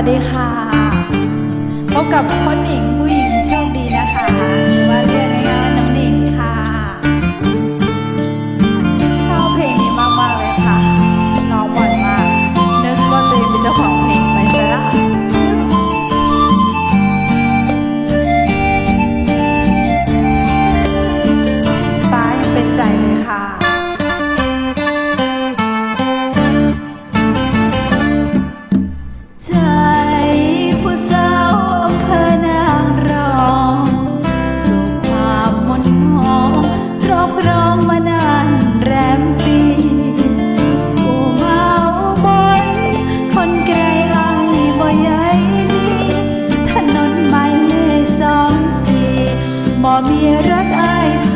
สวัสดีค่ะ พบกับค้ชหนิง บ่มีรักอาย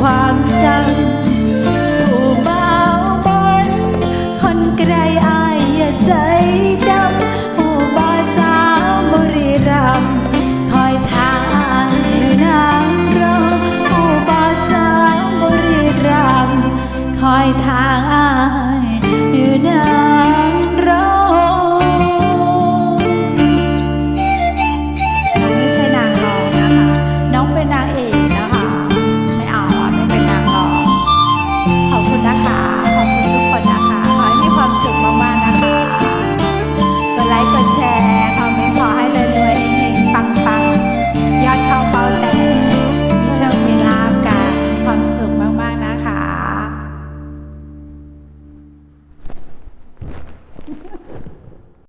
ความจำผู้เบาบนคนไกลอายอย่าใจดำผู้บ่าวสาวบรีรัมคอยทางอายน้ำรอผู้บ่าวสาวบรีรัมคอยทาง